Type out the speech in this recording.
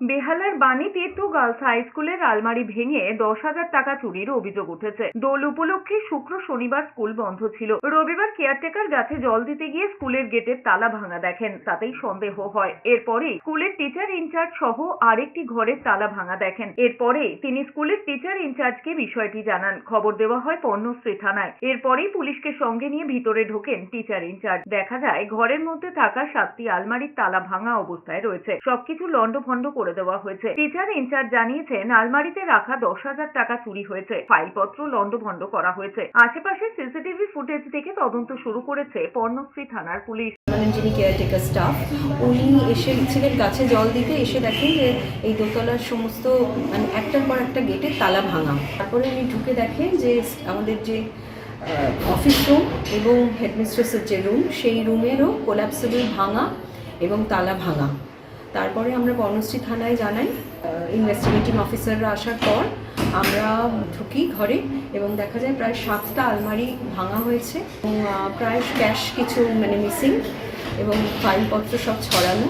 বেহালার বাণী তীর্থ girls high স্কুলের আলমারি ভেঙে দশ হাজার টাকা চুরির অভিযোগ উঠেছে। দোল উপলক্ষে শুক্র শনিবার স্কুল বন্ধ ছিল। রবিবার কেয়ারটেকার গাছে জল দিতে গিয়ে স্কুলের গেটের তালা ভাঙা দেখেন, তাতেই সন্দেহ হয়। এরপরেই স্কুলের টিচার ইনচার্জ সহ আরেকটি ঘরের তালা ভাঙা দেখেন। এরপরে তিনি স্কুলের টিচার ইনচার্জকে বিষয়টি জানান। খবর দেওয়া হয় পর্ণশ্রী থানায়। এরপরেই পুলিশকে সঙ্গে নিয়ে ভিতরে ঢোকেন টিচার ইনচার্জ। দেখা যায়, ঘরের মধ্যে থাকা সাতটি আলমারির তালা ভাঙা অবস্থায় রয়েছে। সবকিছু লন্ডভন্ড করে দেওয়া হয়েছে। টিচার ইনচার্জ জানিয়েছেন, আলমারিতে রাখা দশ হাজার টাকা চুরি হয়েছে। ফাইলপত্র লন্ডভন্ড করা হয়েছে। আশেপাশে সিসিটিভি ফুটেজ দেখে তদন্ত শুরু করেছে পর্ণশ্রী থানার পুলিশ। যিনি কেয়ারটেকার স্টাফ উনি এসে ছিলেন গাছে জল দিতে এসে দেখেন যে এই দোতলার সমস্ত মানে একটার পর একটা গেটের তালা ভাঙা। তারপরে উনি ঢুকে দেখেন যে আমাদের যে অফিস রুম এবং হেডমিস্ট্রেসের যে রুম সেই রুমেরও কোলাপসেবল ভাঙা এবং তালা ভাঙা। তারপরে আমরা বনশ্রী থানায় জানাই ইনভেস্টিগেটিং অফিসাররা আসার পর আমরা ঢুকি ঘরে এবং দেখা যায় প্রায় সাতটা আলমারি ভাঙা হয়েছে প্রায় ক্যাশ কিছু মানে মিসিং এবং ফাইলপত্র সব ছড়ানো।